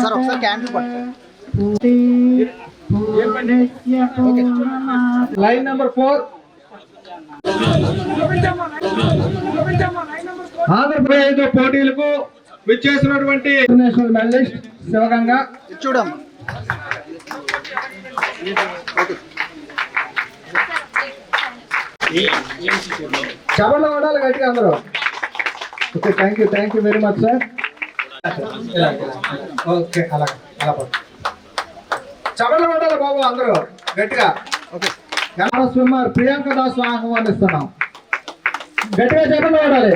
Sir ఒకసారి candle line number four. Andhra Pradesh పోటీలకు విచ్చేసినటువంటి ఇంటర్నేషనల్ మెడలిస్ట్ శివగంగ. చూడమ్మా. చవలో ఉండాలి గట్టిగా అందరూ. Okay thank you thank you very much sir okay అలాగే అలా చవలో ఉండాలి బాబు అందరూ గట్టిగా. ఓకే. కన్నడ స్విమ్మర్ ప్రియాంక దాస్ ఆహ్వానిస్తున్నాం గట్టిగా చెప్పండి ఉండాలి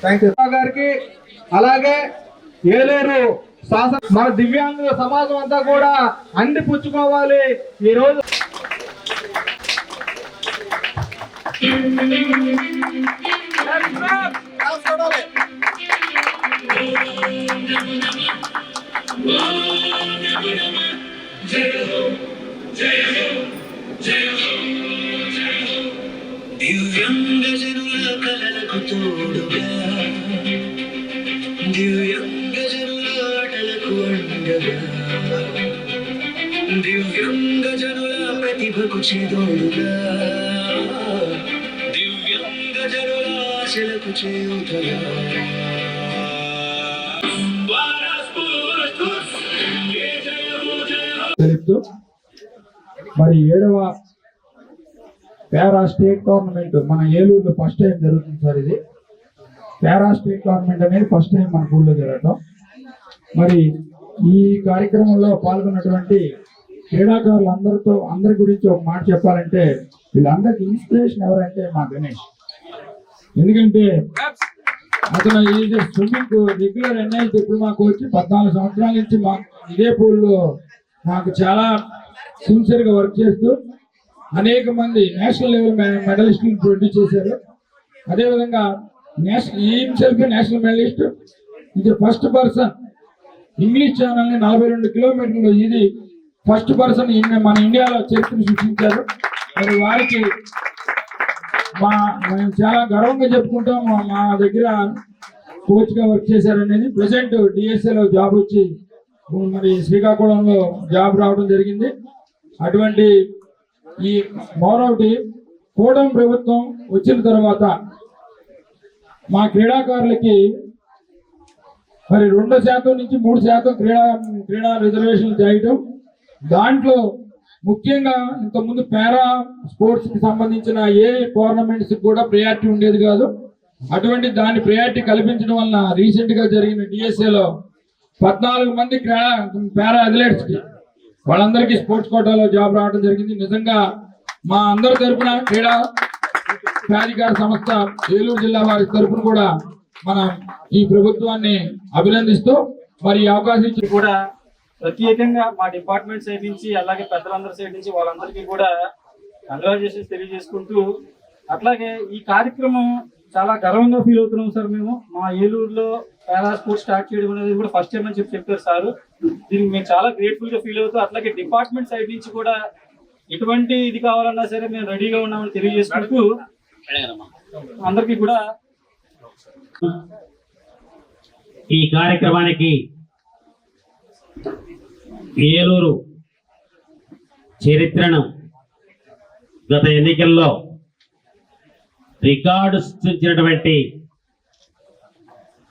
థ్యాంక్ యూ గారికి అలాగే ఏలేరు. శాసన మన దివ్యాంగుల సమాజం అంతా కూడా అంది పుచ్చుకోవాలి. ఈ రోజు దివ్యంగజనుల కలలకు తోడుగా దివ్యంగజనుల దివ్యంగ జనుల ప్రతిభకు చేదోడుగా. దివ్యంగ జనుల ఆశలకు చేయుతగా తెలుపుతూ మరి ఏడవ పారా స్టేట్ టోర్నమెంట్ మన ఏలూరులో ఫస్ట్ టైం జరుగుతుంది సార్ ఇది. పారా స్టేట్ టోర్నమెంట్ అనేది ఫస్ట్ టైం మన ఊళ్ళో జరగటం. మరి ఈ కార్యక్రమంలో పాల్గొన్నటువంటి క్రీడాకారులు అందరితో అందరి గురించి ఒక మాట చెప్పాలంటే వీళ్ళందరికి ఇన్స్పిరేషన్ ఎవరంటే మా గణేష్. ఎందుకంటే అతను ఈ స్విమ్మింగ్ రెగ్యులర్ ఎన్ఐ తప్పు మాకు వచ్చి పద్నాలుగు సంవత్సరాల నుంచి మా ఇదే పూల్లో నాకు చాలా సిన్సియర్గా వర్క్ చేస్తూ అనేక మంది నేషనల్ లెవెల్ మెడలిస్టులను ప్రొడ్యూస్ చేశారు. అదేవిధంగా నేషనల్ ఈ సెల్ఫ్ నేషనల్ మెడలిస్ట్ ఇది ఫస్ట్ పర్సన్ ఇంగ్లీష్ ఛానల్ని నలభై రెండు కిలోమీటర్లు ఇది ఫస్ట్ పర్సన్ మన ఇండియాలో చరిత్ర సృష్టించారు. మరి వారికి మా మేము చాలా గర్వంగా చెప్పుకుంటాం. మా- దగ్గర కోచ్గా వర్క్ చేశారనేది. ప్రెసెంట్ డిఎస్ఏలో జాబ్ వచ్చి మరి శ్రీకాకుళంలో జాబ్ రావడం జరిగింది. అటువంటి ఈ మరొకటి కూడం ప్రభుత్వం వచ్చిన తర్వాత మా క్రీడాకారులకి మరి రెండు శాతం నుంచి మూడు శాతం క్రీడా క్రీడా రిజర్వేషన్ చేయటం. దాంట్లో ముఖ్యంగా ఇంతకుముందు పారా స్పోర్ట్స్కి సంబంధించిన ఏ టోర్నమెంట్స్కి కూడా ప్రయారిటీ ఉండేది కాదు. అటువంటి దాని ప్రయారిటీ కల్పించడం వలన రీసెంట్గా జరిగిన డిఎస్ఏలో పద్నాలుగు మంది క్రీడా పారా అథ్లెట్స్కి వాళ్ళందరికీ స్పోర్ట్స్ కోటాలో జాబ్ రావడం జరిగింది. నిజంగా మా అందరి తరఫున క్రీడా ప్రాధికార సంస్థ ఏలూరు జిల్లా వారి తరఫున కూడా మనం ఈ ప్రభుత్వాన్ని అభినందిస్తూ మరి ఈ అవకాశం ఇచ్చి కూడా ప్రత్యేకంగా మా డిపార్ట్మెంట్ సైడ్ నుంచి అలాగే పెద్దలందరి సైడ్ నుంచి వాళ్ళందరికీ కూడా కంగ్రాచులేషన్స్ తెలియజేసుకుంటూ అట్లాగే ఈ కార్యక్రమం చాలా గర్వంగా ఫీల్ అవుతున్నాం సార్ మేము. మా ఏలూరులో పారా స్పోర్ట్స్ స్టార్ట్ చేయడం అనేది కూడా ఫస్ట్ టైం అని చెప్పి చెప్పారు సార్. దీనికి మేము చాలా గ్రేట్ఫుల్గా ఫీల్ అవుతూ అట్లాగే డిపార్ట్మెంట్ సైడ్ నుంచి కూడా ఎటువంటి ఇది కావాలన్నా సరే మేము రెడీగా ఉన్నామని తెలియజేసుకుంటూ అందరికీ కూడా ఈ కార్యక్రమానికి ఏలూరు చరిత్రను గత ఎన్నికల్లో రికార్డు సృష్టించినటువంటి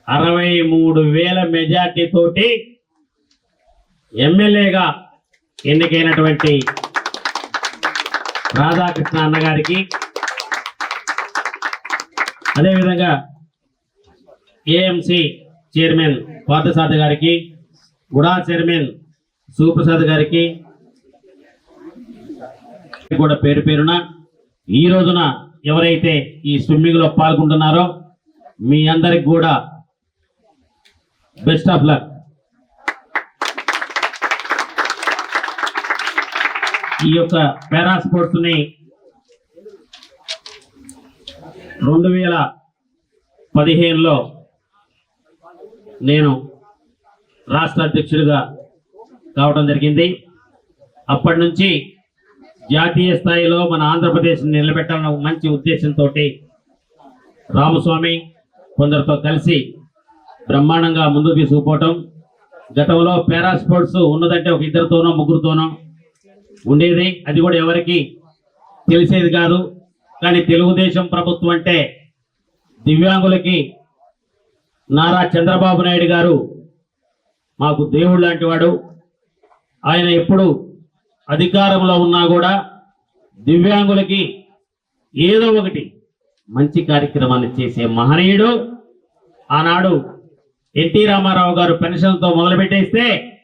అరవై మూడు వేల మెజార్టీతోటి ఎమ్మెల్యేగా ఎన్నికైనటువంటి రాధాకృష్ణ అన్నగారికి. అదేవిధంగా ఏఎంసి చైర్మన్ పార్థసారథి గారికి గుడా చైర్మన్ సుప్రసాద్ గారికి కూడా పేరు పేరున ఈ రోజున ఎవరైతే ఈ స్విమ్మింగ్లో పాల్గొంటున్నారో మీ అందరికి కూడా బెస్ట్ ఆఫ్ లక్ ఈ యొక్క పారా స్పోర్ట్స్ని రెండు వేల పదిహేనులో నేను రాష్ట్ర అధ్యక్షుడిగా కావడం జరిగింది. అప్పటి నుంచి జాతీయ స్థాయిలో మన ఆంధ్రప్రదేశ్ నిలబెట్టాలన్న మంచి ఉద్దేశంతో రామస్వామి కొందరితో కలిసి బ్రహ్మాండంగా ముందుకు తీసుకుపోవటం. గతంలో పారా స్పోర్ట్స్ ఉన్నదంటే ఒక ఇద్దరితోనో ముగ్గురుతోనో ఉండేది. అది కూడా ఎవరికి తెలిసేది కాదు. కానీ తెలుగుదేశం ప్రభుత్వం అంటే దివ్యాంగులకి నారా చంద్రబాబు నాయుడు గారు మాకు దేవుడు లాంటి వాడు. ఆయన ఎప్పుడు అధికారంలో ఉన్నా కూడా దివ్యాంగులకి ఏదో ఒకటి మంచి కార్యక్రమాన్ని చేసే మహనీయుడు. ఆనాడు ఎన్టీ రామారావు గారు పెన్షన్తో మొదలుపెట్టేస్తే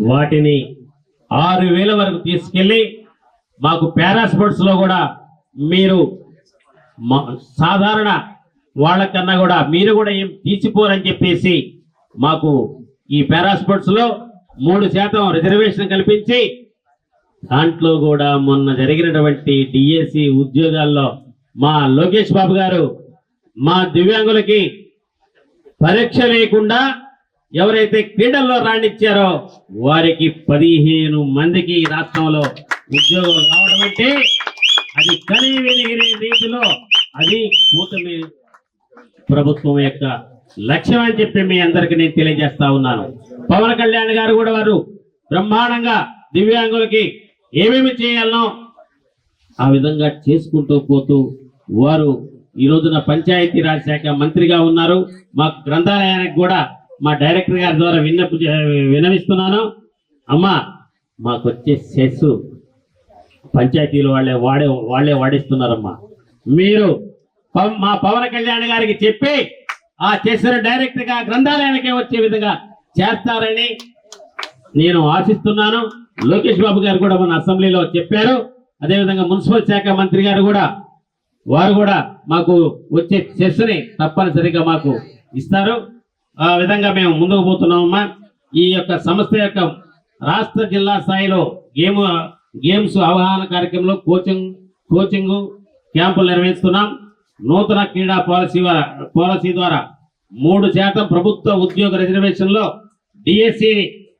వాటిని ఆరు వేల వరకు తీసుకెళ్ళి మాకు పారాస్పోర్ట్స్లో కూడా మీరు మ- సాధారణ వాళ్ళకన్నా కూడా మీరు కూడా ఏం తీసిపోరని చెప్పేసి మాకు ఈ పారాస్పోర్ట్స్లో మూడు శాతం రిజర్వేషన్ కల్పించి దాంట్లో కూడా మొన్న జరిగినటువంటి డిఎస్సి ఉద్యోగాల్లో మా లోకేష్ బాబు గారు మా దివ్యాంగులకి పరీక్ష లేకుండా ఎవరైతే క్రీడల్లో రాణించారో వారికి పదిహేను మందికి రాష్ట్రంలో ఉద్యోగం రావడం అంటే అది కలిగి వెలిగిన రీతిలో అది కూటమి ప్రభుత్వం యొక్క లక్ష్యం అని చెప్పి మీ అందరికి నేను తెలియజేస్తా ఉన్నాను. పవన్ కళ్యాణ్ గారు కూడా వారు బ్రహ్మాండంగా దివ్యాంగులకి ఏమేమి చేయాలనో ఆ విధంగా చేసుకుంటూ పోతూ వారు ఈ రోజున పంచాయతీ రాజ్ శాఖ మంత్రిగా ఉన్నారు. మా గ్రంథాలయానికి కూడా మా డైరెక్టర్ గారి ద్వారా విన్నపు వినవిస్తున్నాను అమ్మా మాకు వచ్చే సెస్ పంచాయతీలు వాళ్ళే వాడే వాళ్ళే వాడిస్తున్నారమ్మా. మీరు మా పవన్ కళ్యాణ్ గారికి చెప్పి ఆ చేసిన డైరెక్ట్గా గ్రంథాలయానికే వచ్చే విధంగా చేస్తారని నేను ఆశిస్తున్నాను. లోకేష్ బాబు గారు కూడా మన అసెంబ్లీలో చెప్పారు. అదేవిధంగా మున్సిపల్ శాఖ మంత్రి గారు కూడా వారు కూడా మాకు వచ్చే చెస్ని తప్పనిసరిగా మాకు ఇస్తారు. ఆ విధంగా మేము ముందుకు పోతున్నామమ్మా. ఈ యొక్క సంస్థ యొక్క రాష్ట్ర జిల్లా స్థాయిలో గేమ్ గేమ్స్ అవగాహన కార్యక్రమంలో కోచింగ్ కోచింగ్ క్యాంపులు నిర్వహిస్తున్నాం. నూతన క్రీడా పాలసీ పాలసీ ద్వారా మూడు శాతం ప్రభుత్వ ఉద్యోగ రిజర్వేషన్లో డిఎస్సి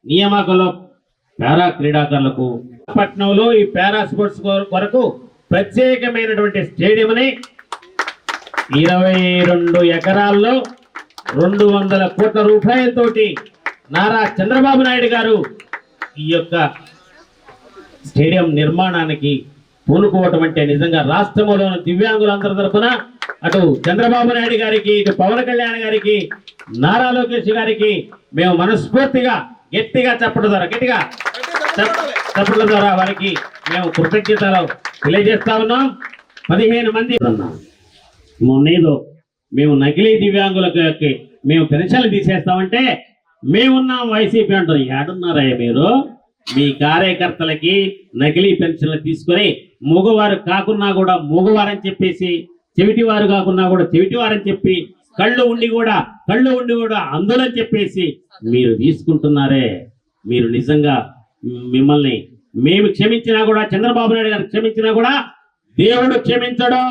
నియామకంలో పారా క్రీడాకారులకు. పట్నంలో ఈ పారా స్పోర్ట్స్ కొరకు ప్రత్యేకమైనటువంటి స్టేడియంని ఇరవై రెండు ఎకరాల్లో రెండు వందల కోట్ల రూపాయలతోటి నారా చంద్రబాబు నాయుడు గారు ఈ యొక్క స్టేడియం నిర్మాణానికి పూనుకోవటం అంటే నిజంగా రాష్ట్రంలోని దివ్యాంగులందరి తరఫున అటు చంద్రబాబు నాయుడు గారికి ఇటు పవన్ కళ్యాణ్ గారికి నారా లోకేష్ గారికి మేము మనస్ఫూర్తిగా గట్టిగా చెప్పడం ద్వారా గట్టిగా చెప్పడం ద్వారా వారికి మేము కృతజ్ఞతలు తెలియజేస్తా ఉన్నాం పదిహేను మంది ఉన్నాం. మొన్నేదో మేము నకిలీ దివ్యాంగులకి మేము పెన్షన్లు తీసేస్తామంటే మేమున్నాం వైసీపీ అంటాం ఏడున్నారయ్య మీరు మీ కార్యకర్తలకి నకిలీ పెన్షన్లు తీసుకొని మగవారు కాకున్నా కూడా మగవారని చెప్పేసి చెవిటివారు కాకున్నా కూడా చెవిటివారని చెప్పి కళ్ళు ఉండి కూడా కళ్ళు ఉండి కూడా అందులని చెప్పేసి మీరు తీసుకుంటున్నారే. మీరు నిజంగా మిమ్మల్ని మేము క్షమించినా కూడా చంద్రబాబు నాయుడు గారు క్షమించినా కూడా దేవుడు క్షమించడు.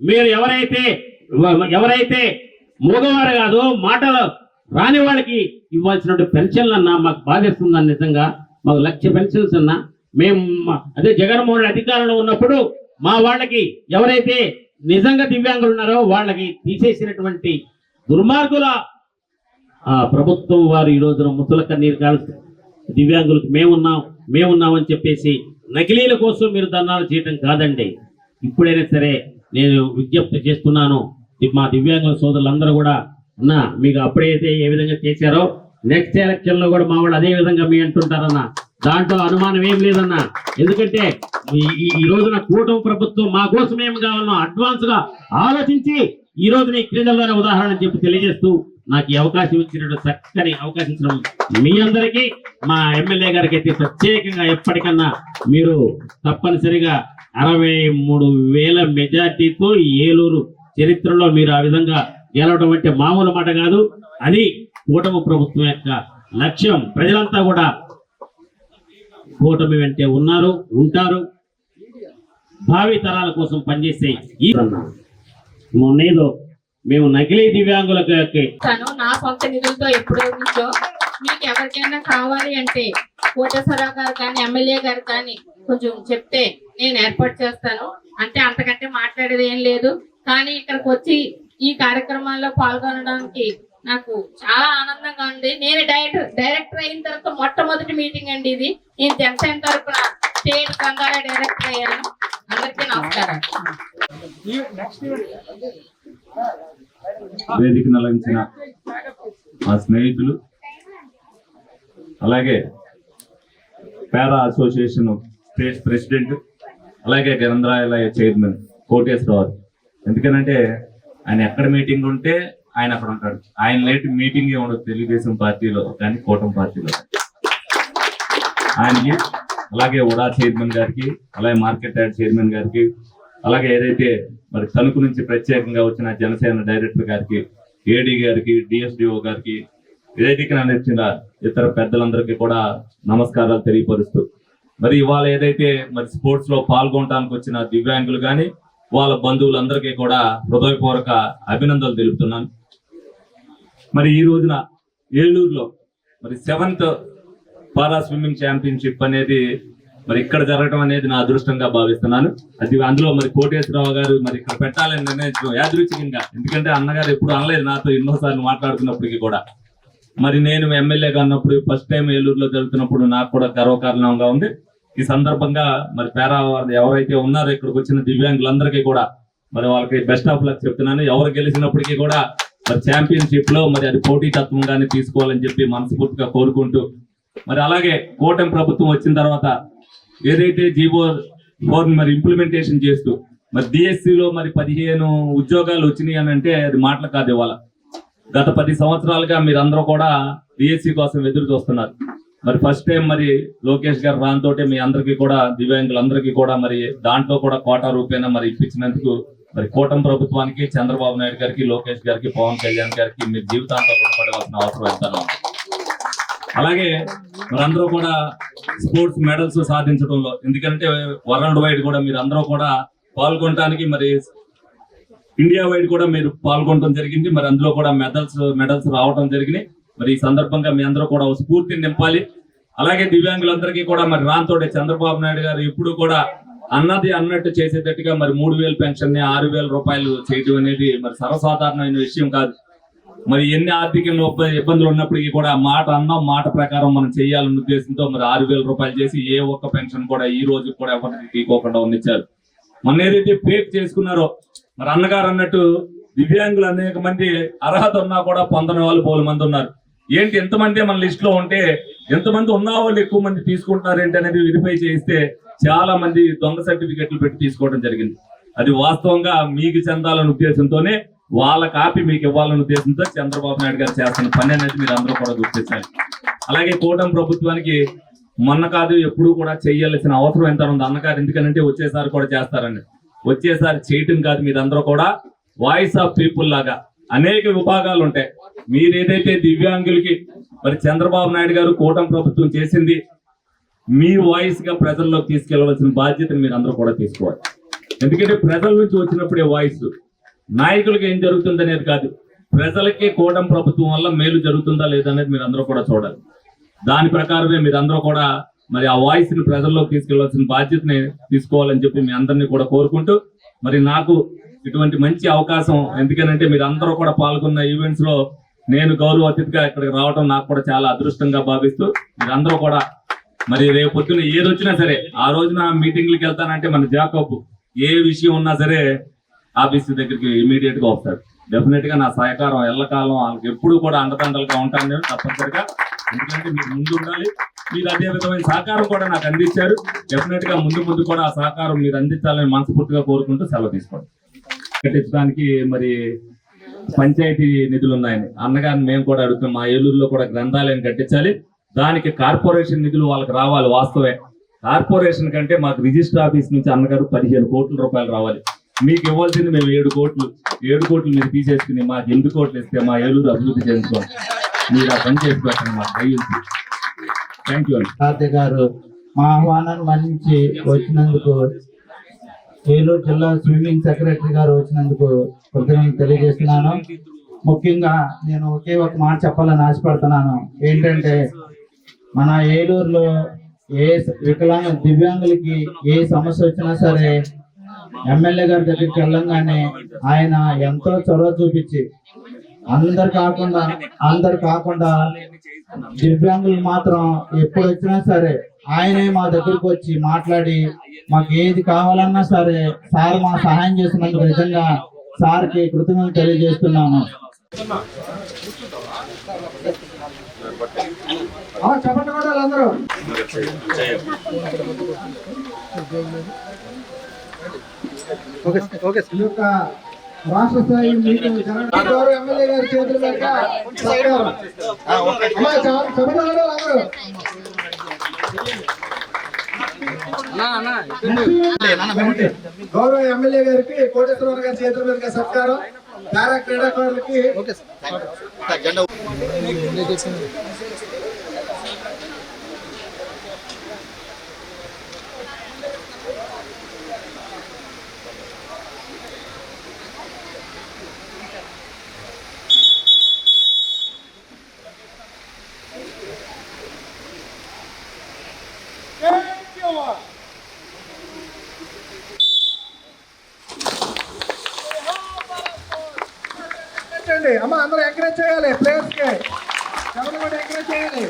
మీరు ఎవరైతే ఎవరైతే మగవారు కాదు మాటలు రాని వాళ్ళకి ఇవ్వాల్సినటువంటి పెన్షన్లు అన్నా మాకు బాధేస్తుందని నిజంగా? మాకు లక్ష పెన్షన్స్ అన్నా మేము అదే జగన్మోహన్ అధికారంలో ఉన్నప్పుడు మా వాళ్ళకి ఎవరైతే నిజంగా దివ్యాంగులు ఉన్నారో వాళ్ళకి తీసేసినటువంటి దుర్మార్గుల ఆ ప్రభుత్వం వారు ఈ రోజున ముసల కన్నీరు కాల్సి దివ్యాంగులకు మేమున్నాం మేమున్నామని చెప్పేసి నకిలీల కోసం మీరు ధర్నాలు చేయటం కాదండి. ఇప్పుడైనా సరే నేను విజ్ఞప్తి చేస్తున్నాను మా దివ్యాంగుల సోదరులందరూ కూడా అన్నా మీకు అప్పుడైతే ఏ విధంగా చేశారో నెక్స్ట్ ఎలక్షన్లో కూడా మా వాళ్ళు అదే విధంగా మీ అంటుంటారన్న. దాంట్లో అనుమానం ఏం లేదన్నా. ఎందుకంటే ఈ- ఈ- రోజున కూటమి ప్రభుత్వం మా కోసం ఏం కావాలనో అడ్వాన్స్గా ఆలోచించి ఈ రోజు నీ క్రీడల్లోనే ఉదాహరణ చెప్పి తెలియజేస్తూ నాకు ఈ అవకాశం ఇచ్చినట్టు చక్కని అవకాశం ఇచ్చిన మీ అందరికీ మా ఎమ్మెల్యే గారికి అయితే ప్రత్యేకంగా ఎప్పటికన్నా మీరు తప్పనిసరిగా అరవై మూడు వేల మెజార్టీతో ఏలూరు చరిత్రలో మీరు ఆ విధంగా గెలవడం అంటే మామూలు మాట కాదు. అది కూటమి ప్రభుత్వం యొక్క లక్ష్యం. ప్రజలంతా కూడా కూటమి వెంటే ఉన్నారు ఉంటారు. భావి తరాల కోసం పనిచేసే ఈ మొన్నేదో మేము నకిలీ దివ్యాంగులకి నా సొంత నిధులతో ఎప్పుడో నుంచో మీకు ఎవరికైనా కావాలి అంటే కోటేశ్వరరావు గారు కానీ ఎమ్మెల్యే గారు కానీ కొంచెం చెప్తే నేను ఏర్పాటు చేస్తాను. అంటే అంతకంటే మాట్లాడేది ఏం లేదు. కానీ ఇక్కడికి వచ్చి ఈ కార్యక్రమాల్లో పాల్గొనడానికి నాకు చాలా ఆనందంగా ఉంది. నేను డైరెక్టర్ డైరెక్టర్ అయిన తర్వాత మొట్టమొదటి మీటింగ్ అండి ఇది. నేను జనసేన తరఫున స్టేట్ కంగార డైరెక్టర్ అయ్యాను. అందరికీ నమస్కారం. వేదికను అలంచిన మా స్నేహితులు అలాగే పేరా అసోసియేషన్ స్టేట్ ప్రెసిడెంట్ అలాగే గ్రంథాలయ చైర్మన్ కోటేశ్వరరావు ఎందుకనంటే ఆయన ఎక్కడ మీటింగ్ ఉంటే ఆయన అక్కడ ఉంటాడు. ఆయన లేట్ మీటింగ్ ఉండదు తెలుగుదేశం పార్టీలో కానీ కూటమి పార్టీలో. ఆయనకి అలాగే ఉడా చైర్మన్ గారికి అలాగే మార్కెట్ యార్డ్ చైర్మన్ గారికి అలాగే ఏదైతే మరి తణుకు నుంచి ప్రత్యేకంగా వచ్చిన జనసేన డైరెక్టర్ గారికి ఏడీ గారికి డిఎస్డిఓ గారికి వేదిక నచ్చిన ఇతర పెద్దలందరికీ కూడా నమస్కారాలు తెలియపరుస్తూ మరి ఇవాళ ఏదైతే మరి స్పోర్ట్స్లో పాల్గొనడానికి వచ్చిన దివ్యాంగులు కానీ వాళ్ళ బంధువులందరికీ కూడా హృదయపూర్వక అభినందనలు తెలుపుతున్నాను. మరి ఈ రోజున ఏలూరులో మరి సెవెంత్ పారా స్విమ్మింగ్ ఛాంపియన్షిప్ అనేది మరి ఇక్కడ జరగడం అనేది నా అదృష్టంగా భావిస్తున్నాను. అది అందులో మరి కోటేశ్వరరావు గారు మరి ఇక్కడ పెట్టాలని నిర్ణయించడం యాదృచ్ఛికంగా. ఎందుకంటే అన్నగారు ఎప్పుడు అనలేదు నాతో ఎన్నోసార్లు మాట్లాడుతున్నప్పటికీ కూడా. మరి నేను ఎమ్మెల్యేగా ఉన్నప్పుడు ఫస్ట్ టైం ఏలూరులో జరుగుతున్నప్పుడు నాకు కూడా గర్వకారణంగా ఉంది. ఈ సందర్భంగా మరి పేరా ఎవరైతే ఉన్నారో ఇక్కడికి వచ్చిన దివ్యాంగులందరికీ కూడా మరి వాళ్ళకి బెస్ట్ ఆఫ్ లక్ చెప్తున్నాను. ఎవరు గెలిచినప్పటికీ కూడా మరి ఛాంపియన్షిప్లో మరి అది పోటీ తత్వంగానే తీసుకోవాలని చెప్పి మనస్ఫూర్తిగా కోరుకుంటూ మరి అలాగే కూటమి ప్రభుత్వం వచ్చిన తర్వాత ఏదైతే జీవో ఫోర్ మరి ఇంప్లిమెంటేషన్ చేస్తూ మరి డిఎస్సిలో లో మరి పదిహేను ఉద్యోగాలు వచ్చినాయి అని అంటే అది మాటలు కాదు ఇవాళ. గత పది సంవత్సరాలుగా మీరందరూ కూడా డిఎస్సి కోసం ఎదురు చూస్తున్నారు. మరి ఫస్ట్ టైం మరి లోకేష్ గారు రానితోటే మీ అందరికీ కూడా దివ్యాంగులందరికీ కూడా మరి దాంట్లో కూడా కోటా రూపేణ మరి ఇప్పించినందుకు మరి కూటమి ప్రభుత్వానికి చంద్రబాబు నాయుడు గారికి లోకేష్ గారికి పవన్ కళ్యాణ్ గారికి మీరు జీవితాంతం రుణపడవలసిన అవసరం ఎంతనో అలాగే మనందరూ కూడా స్పోర్ట్స్ మెడల్స్ సాధించడంలో ఎందుకంటే వరల్డ్ వైడ్ కూడా మీరు అందరూ కూడా పాల్గొనడానికి మరి ఇండియా వైడ్ కూడా మీరు పాల్గొనడం జరిగింది. మరి అందులో కూడా మెడల్స్ మెడల్స్ రావడం జరిగినాయి. మరి ఈ సందర్భంగా మీ అందరూ కూడా ఒక స్ఫూర్తిని నింపాలి. అలాగే దివ్యాంగులందరికీ కూడా మరి రాంతోడే చంద్రబాబు నాయుడు గారు ఎప్పుడు కూడా అన్నది అన్నట్టు చేసేటట్టుగా మరి మూడు వేలు పెన్షన్ని ఆరు వేల రూపాయలు చేయడం అనేది మరి సర్వసాధారణమైన విషయం కాదు. మరి ఎన్ని ఆర్థిక ఇబ్బందులు ఉన్నప్పటికీ కూడా మాట అన్నాం మాట ప్రకారం మనం చేయాలన్న ఉద్దేశంతో మరి ఆరు వేల రూపాయలు చేసి ఏ ఒక్క పెన్షన్ కూడా ఈ రోజు కూడా ఎవరికి తీసుకోకుండా ఉన్నిచ్చారు మొన్న ఏదైతే పేక్ చేసుకున్నారో మరి అన్నగారు అన్నట్టు దివ్యాంగులు అనేక మంది అర్హత ఉన్నా కూడా పొందని వాళ్ళు పోల మంది ఉన్నారు. ఏంటి ఎంతమంది మన లిస్ట్లో ఉంటే ఎంతమంది ఉన్న వాళ్ళు ఎక్కువ మంది తీసుకుంటున్నారు ఏంటి అనేది వెరిఫై చేస్తే చాలా మంది దొంగ సర్టిఫికెట్లు పెట్టి తీసుకోవడం జరిగింది. అది వాస్తవంగా మీకు చెందాలనే ఉద్దేశంతోనే వాళ్ళ కాపీ మీకు ఇవ్వాలనే ఉద్దేశంతో చంద్రబాబు నాయుడు గారు చేస్తున్న పని అనేది మీరు అందరూ కూడా గుర్తించాలి. అలాగే కూటమి ప్రభుత్వానికి మొన్న కాదు ఎప్పుడు కూడా చేయాల్సిన అవసరం ఎంత ఉంది అన్నగారు ఎందుకనంటే వచ్చేసారి కూడా చేస్తారండి. వచ్చేసారి చేయటం కాదు మీరందరూ కూడా. వాయిస్ ఆఫ్ పీపుల్ లాగా అనేక విభాగాలు ఉంటాయి. మీరు ఏదైతే దివ్యాంగులకి మరి చంద్రబాబు నాయుడు గారు కూటమి ప్రభుత్వం చేసింది మీ వాయిస్గా ప్రజల్లోకి తీసుకెళ్ళవలసిన బాధ్యతను మీరు అందరూ కూడా తీసుకోవాలి. ఎందుకంటే ప్రజల నుంచి వచ్చినప్పుడే వాయిస్ నాయకులకి ఏం జరుగుతుంది అనేది కాదు. ప్రజలకే కోటం ప్రభుత్వం వల్ల మేలు జరుగుతుందా లేదా అనేది మీరు అందరూ కూడా చూడాలి. దాని ప్రకారమే మీరందరూ కూడా మరి ఆ వాయిస్ని ప్రజల్లోకి తీసుకెళ్ళాల్సిన బాధ్యతని తీసుకోవాలని చెప్పి మీ అందరినీ కూడా కోరుకుంటూ మరి నాకు ఇటువంటి మంచి అవకాశం ఎందుకనంటే మీరు అందరూ కూడా పాల్గొన్న ఈవెంట్స్లో నేను గౌరవ అతిథిగా ఇక్కడికి రావడం నాకు కూడా చాలా అదృష్టంగా భావిస్తూ మీరందరూ కూడా మరి రేపు పొద్దున ఏది వచ్చినా సరే ఆ రోజున మీటింగ్లకు వెళ్తానంటే మన జాకబ్ ఏ విషయం ఉన్నా సరే ఆఫీస్ దగ్గరికి ఇమీడియట్గా వస్తాడు. డెఫినెట్గా నా సహకారం ఎల్లకాలం వాళ్ళకి ఎప్పుడు కూడా అండదండలుగా ఉంటాను నేను తప్పనిసరిగా. ఎందుకంటే మీరు ముందు ఉండాలి. మీరు అదే విధమైన సహకారం కూడా నాకు అందించారు. డెఫినెట్గా ముందు ముందు కూడా ఆ సహకారం మీరు అందించాలని మనస్ఫూర్తిగా కోరుకుంటూ సెలవు తీసుకోండి. కట్టించడానికి మరి పంచాయతీ నిధులు ఉన్నాయని అన్నగారిని మేము కూడా అడుగుతున్నాం మా ఏలూరులో కూడా గ్రంథాలయం కట్టించాలి. దానికి కార్పొరేషన్ నిధులు వాళ్ళకి రావాలి వాస్తవే కార్పొరేషన్ కంటే మాకు రిజిస్టర్ ఆఫీస్ నుంచి అన్నగారు పదిహేను కోట్ల రూపాయలు రావాలి. మీకు ఇవ్వాల్సింది మేము ఏడు కోట్లు. ఏడు కోట్లు మీరు తీసేసుకుని మాకు ఎనిమిది కోట్లు ఇస్తే మా ఏలూరు అభివృద్ధి చేసుకోండి మీరు ఆ పని చేసి పెట్టండి మాకు థ్యాంక్ యూ అండి. గారు మా ఆహ్వానాన్ని మన్నించి వచ్చినందుకు ఏలూరు జిల్లా స్విమ్మింగ్ సెక్రటరీ గారు వచ్చినందుకు కృతజ్ఞతలు తెలియజేస్తున్నాను. ముఖ్యంగా నేను ఒకే ఒక మాట చెప్పాలని ఆశపడుతున్నాను. ఏంటంటే మన ఏలూరులో ఏ వికలాంగ దివ్యాంగులకి ఏ సమస్య వచ్చినా సరే ఎమ్మెల్యే గారి దగ్గరికి వెళ్ళంగానే ఆయన ఎంతో చొరవ చూపించి అందరు కాకుండా అందరు కాకుండా దివ్యాంగులు మాత్రం ఎప్పుడు వచ్చినా సరే ఆయనే మా దగ్గరకు వచ్చి మాట్లాడి మాకు ఏది కావాలన్నా సరే సార్ మా సహాయం చేసినందుకు నిజంగా సార్కి కృతజ్ఞతలు తెలియజేస్తున్నాను చెప్పండి కూడా అందరూ. రాష్ట్ర స్థాయి గౌరవ ఎమ్మెల్యే గారి చేతుల చెప్పండి కూడా అందరూ. గౌరవ ఎమ్మెల్యే గారికి కోటేశ్వరరావు గారి చేతుల మీదుగా సత్కారం. పారా క్రీడాకారులకి ఓకే సార్ జెండా చేయండి అమ్మ అందరూ ఎంకరేజ్ చేయాలి ప్లేయర్స్కి ఎవరు కూడా ఎంకరేజ్ చేయాలి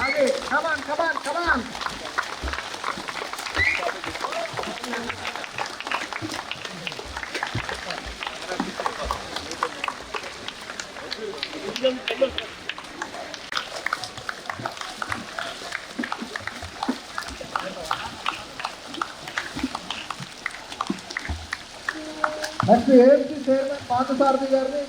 అది come on come on come on next AMC chairman Parthasarathi గారిని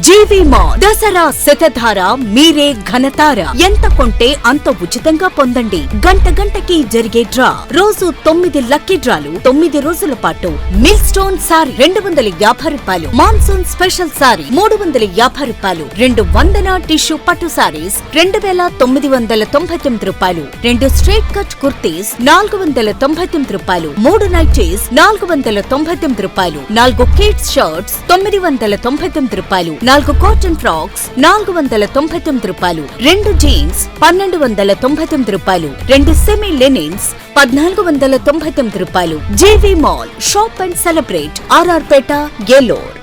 జీవి మా దసరా శతధార మీరే ఘనతార. ఎంత కొంటే అంత ఉచితంగా పొందండి. గంట గంటకి జరిగే డ్రా. రోజు తొమ్మిది లక్కీ డ్రాలు. తొమ్మిది రోజుల పాటు మిల్ స్టోన్ సారీ రెండు వందల యాభై రూపాయలు. మాన్సూన్ స్పెషల్ సారీ మూడు వందల యాభై రూపాయలు. రెండు వందన టిష్యూ పట్టు సారీస్ రెండు వేల తొమ్మిది వందల తొంభై తొమ్మిది రూపాయలు. రెండు స్ట్రైట్ కట్ కుర్తీస్ నాలుగు వందల తొంభై తొమ్మిది రూపాయలు. మూడు నైటీస్ నాలుగు వందల తొంభై తొమ్మిది రూపాయలు. నాలుగు కిడ్స్ షర్ట్స్ తొమ్మిది వందల తొంభై తొమ్మిది రూపాయలు. నాలుగు కాటన్ ఫ్రాక్స్ నాలుగు వందల తొంభై తొమ్మిది రూపాయలు. రెండు జీన్స్ పన్నెండు వందల తొంభై తొమ్మిది రూపాయలు. రెండు సెమీ లెనిన్స్ పద్నాలుగు వందల తొంభై తొమ్మిది రూపాయలు. JV mall shop and celebrate RR Peta Eluru.